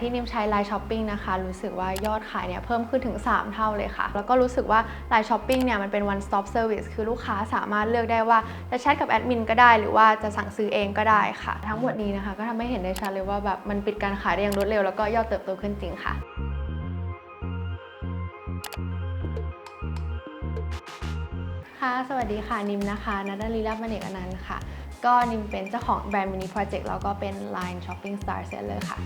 ที่นิมใช้ไลน์ช้อปปิ้งนะคะ รู้สึกว่ายอดขายเนี่ยเพิ่มขึ้นถึง 3 เท่าเลยค่ะ แล้วก็รู้สึกว่าไลน์ช้อปปิ้งเนี่ยมันเป็น one stop service คือลูกค้าสามารถเลือกได้ว่าจะแชทกับแอดมินก็ได้ หรือว่าจะสั่งซื้อเองก็ได้ค่ะ ทั้งหมดนี้นะคะ ก็ทำให้เห็นได้ชัดเลยว่าแบบมันปิดการขายได้อย่างรวดเร็วแล้วก็ยอดเติบโตขึ้นจริงค่ะค่ะ สวัสดีค่ะ นิมนะคะนัดดาลีลาบมเนกอนันต์ค่ะ ก็นิมเป็นเจ้าของแบรนด์มินิโปรเจกต์แล้วก็เป็น Line Shopping Star Seller ค่ะ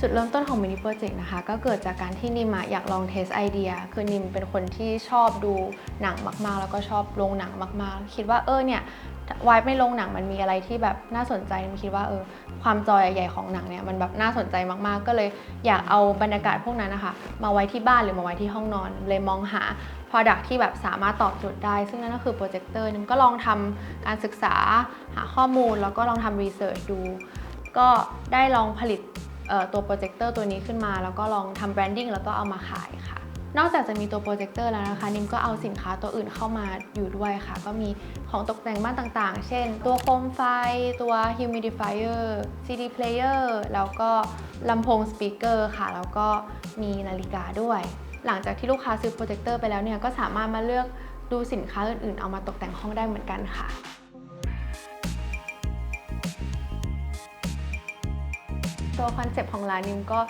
จุดเริ่มต้นของมินิโปรเจกต์นะคะ ก็เกิดจากการที่นิมอยากลองเทสไอเดีย คือนิมเป็นคนที่ชอบดูหนังมากๆ แล้วก็ชอบโรงหนังมากๆ คิดว่าเออเนี่ยวายไม่โรงหนังมันมีอะไรที่แบบน่าสนใจนิมคิดว่าเออความจอใหญ่ของหนังเนี่ยมันแบบน่าสนใจมากๆ ก็เลยอยากเอาบรรยากาศพวกนั้นนะคะ มาไว้ที่บ้านหรือมาไว้ที่ห้องนอน เลยมองหา Product ที่แบบสามารถตอบโจทย์ได้ ซึ่งนั่นก็คือโปรเจคเตอร์นิมก็ลองทำการศึกษาหาข้อมูล แล้วก็ลองทำรีเสิร์ชดู ก็ได้ลองผลิตตัวโปรเจคเตอร์ตัวนี้ขึ้นมา แล้วก็ลองทำแบรนดิ้งแล้วก็เอามาขายค่ะ นอกจากจะมีตัวโปรเจคเตอร์แล้วนะคะ นิมก็เอาสินค้าตัวอื่นเข้ามาอยู่ด้วยค่ะ ก็มีของตกแต่งบ้านต่างๆ เช่น ตัวโคมไฟ ตัว humidifier CD player แล้วก็ลำโพงสปีกเกอร์ค่ะ แล้วก็มีนาฬิกาด้วย หลังจากที่ลูกค้าซื้อโปรเจคเตอร์ไปแล้วเนี่ยก็สามารถมาเลือกดูสินค้าอื่น ๆ เอามาตกแต่งห้องได้เหมือนกันค่ะตัวคอนเซปต์ของร้านนิมก็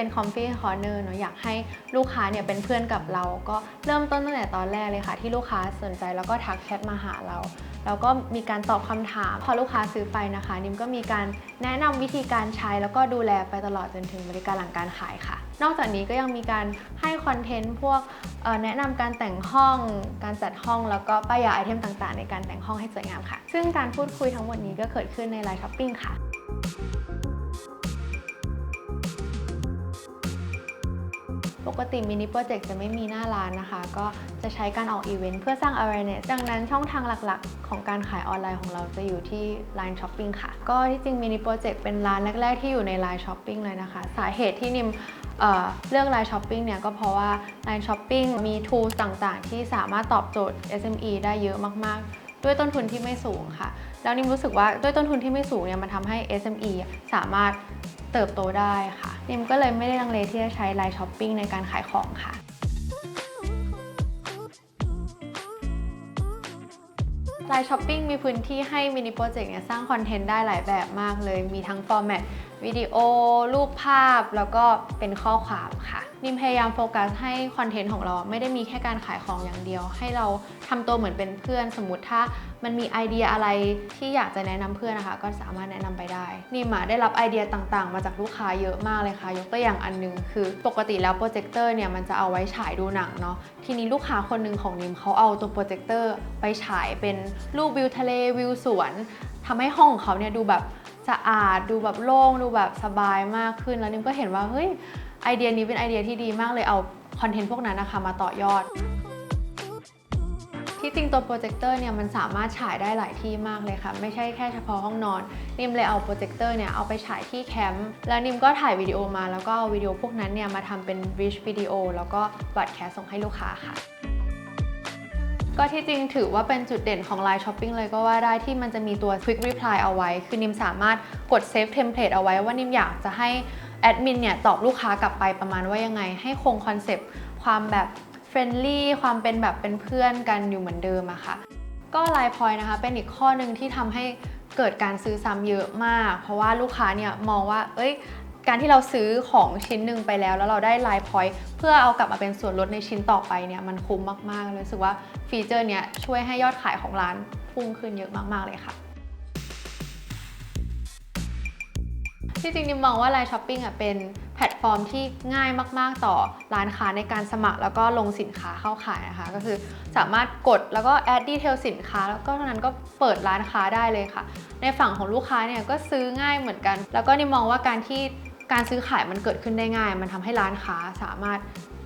เป็น Comfy Corner เนอะอยากให้ลูกค้าเนี่ยเป็นเพื่อนกับเรา ก็เริ่มต้นตั้งแต่ตอนแรกเลยค่ะ ที่ลูกค้าสนใจแล้วก็ทักแชทมาหาเรา แล้วก็มีการตอบคำถาม พอลูกค้าซื้อไปนะคะ นิมก็มีการแนะนำวิธีการใช้แล้วก็ดูแลไปตลอดจนถึงบริการหลังการขายค่ะ นอกจากนี้ก็ยังมีการให้คอนเทนต์พวกแนะนำการแต่งห้อง การจัดห้องแล้วก็ป้ายยาไอเทมต่างๆ ในการแต่งห้องให้สวยงามค่ะ ซึ่งการพูดคุยทั้งหมดนี้ก็เกิดขึ้นในไลน์ช้อปปิ้งค่ะ ปกติมินิโปรเจกต์จะไม่มีหน้าร้านนะคะ ก็จะใช้การออกอีเวนต์เพื่อสร้าง awareness ดังนั้นช่องทางหลักๆ ของการขายออนไลน์ของเราจะอยู่ที่ Line Shopping ค่ะ ก็ที่จริงมินิโปรเจกต์เป็นร้านแรก ๆ ที่อยู่ใน Line Shopping เลยนะคะ สาเหตุที่นิมเอ่อเลือก Line Shopping เนี่ยก็เพราะว่า Line Shopping มี tools ต่างๆ ที่สามารถตอบโจทย์ SME ได้เยอะมากๆด้วยต้นทุนที่ไม่สูงค่ะ แล้วนิมรู้สึกว่าด้วยต้นทุนที่ไม่สูงเนี่ยมันทำให้ SME สามารถเติบโตได้ค่ะ นิมก็เลยไม่ได้ลังเลที่จะใช้ไลน์ช้อปปิ้งในการขายของค่ะไลน์ช้อปปิ้งมีพื้นที่ให้มินิโปรเจกต์เนี่ยสร้างคอนเทนต์ได้หลายแบบมากเลย มีทั้งฟอร์แมต วิดีโอ รูปภาพแล้วก็เป็นข้อความค่ะนิมพยายามโฟกัสให้คอนเทนต์ของเราไม่ได้มีแค่การขายของอย่างเดียว ให้เราทำตัวเหมือนเป็นเพื่อน สมมติถ้ามันมีไอเดียอะไรที่อยากจะแนะนำเพื่อนนะคะ ก็สามารถแนะนำไปได้นิมอะได้รับไอเดียต่างๆ มาจากลูกค้าเยอะมากเลยค่ะ ยกตัวอย่างอันหนึงคือปกติแล้วโปรเจคเตอร์เนี่ยมันจะเอาไว้ฉายดูหนังเนาะทีนี้ลูกค้าคนหนึ่งของนิมเขาเอาตัวโปรเจคเตอร์ไปฉายเป็นรูปวิวทะเลวิวสวนทำให้ห้องของเขาเนี่ยดูแบบ สะอาดดูแบบโล่งดูแบบสบายมากขึ้น แล้วนิมก็เห็นว่าเฮ้ยไอเดียนี้เป็นไอเดียที่ดีมากเลยเอาคอนเทนต์พวกนั้นนะคะมาต่อยอด ที่จริงตัวโปรเจคเตอร์เนี่ยมันสามารถฉายได้หลายที่มากเลยค่ะ ไม่ใช่แค่เฉพาะห้องนอน นิมเลยเอาโปรเจคเตอร์เนี่ยเอาไปฉายที่แคมป์แล้วนิมก็ถ่ายวิดีโอมาแล้วก็เอาวิดีโอพวกนั้นเนี่ยมาทำเป็น rich วิดีโอแล้วก็บัตรแคสส่งให้ลูกค้าค่ะ ก็ที่จริงถือว่าเป็นจุดเด่นของ Line Shopping เลยก็ว่าได้ที่มันจะมีตัว Quick Reply เอาไว้ คือนิมสามารถกด Save Template เอาไว้ว่านิมอยากจะให้แอดมินเนี่ยตอบลูกค้ากลับไปประมาณว่ายังไง ให้คงคอนเซปต์ความแบบเฟรนลี่ความเป็นแบบเป็นเพื่อนกันอยู่เหมือนเดิมอะค่ะ ก็ไลน์พอยนะคะเป็นอีกข้อหนึ่งที่ทำให้เกิดการซื้อซ้ำเยอะมาก เพราะว่าลูกค้าเนี่ยมองว่า เอ้ย การที่เราซื้อของชิ้นหนึ่งไปแล้ว แล้วเราได้ไลน์พอยต์เพื่อเอากลับมาเป็นส่วนลดในชิ้นต่อไปเนี่ยมันคุ้มมากๆเลยรู้สึกว่าฟีเจอร์เนี้ยช่วยให้ยอดขายของร้านพุ่งขึ้นเยอะมากๆเลยค่ะที่จริงนิมมองว่า Line Shopping อะเป็นแพลตฟอร์มที่ง่ายมากๆ ต่อร้านค้าในการสมัครแล้วก็ลงสินค้าเข้าขายนะคะ ก็คือสามารถกดแล้วก็แอดดีเทลสินค้า แล้วก็เท่านั้นก็เปิดร้านค้าได้เลยค่ะ ในฝั่งของลูกค้าเนี่ยก็ซื้อง่ายเหมือนกัน แล้วก็นิมมองว่าการที่ การซื้อขายมันเกิดขึ้นได้ง่าย มันทำให้ร้านค้าสามารถ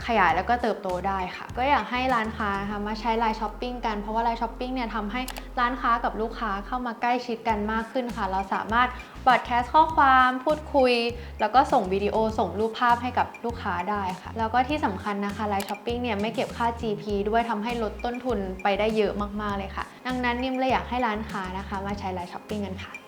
ขยายแล้วก็เติบโตได้ค่ะ ก็อยากให้ร้านค้านะคะมาใช้ไลน์ช้อปปิ้งกัน เพราะว่าไลน์ช้อปปิ้งเนี่ยทำให้ร้านค้ากับลูกค้าเข้ามาใกล้ชิดกันมากขึ้นค่ะ เราสามารถบอดแคสต์ข้อความพูดคุย แล้วก็ส่งวิดีโอส่งรูปภาพให้กับลูกค้าได้ค่ะ แล้วก็ที่สำคัญนะคะไลน์ช้อปปิ้งเนี่ยไม่เก็บค่า GP ด้วยทำให้ลดต้นทุนไปได้เยอะมากๆเลยค่ะ ดังนั้นนิมเลยอยากให้ร้านค้านะคะ มาใช้ไลน์ช้อปปิ้งกันค่ะ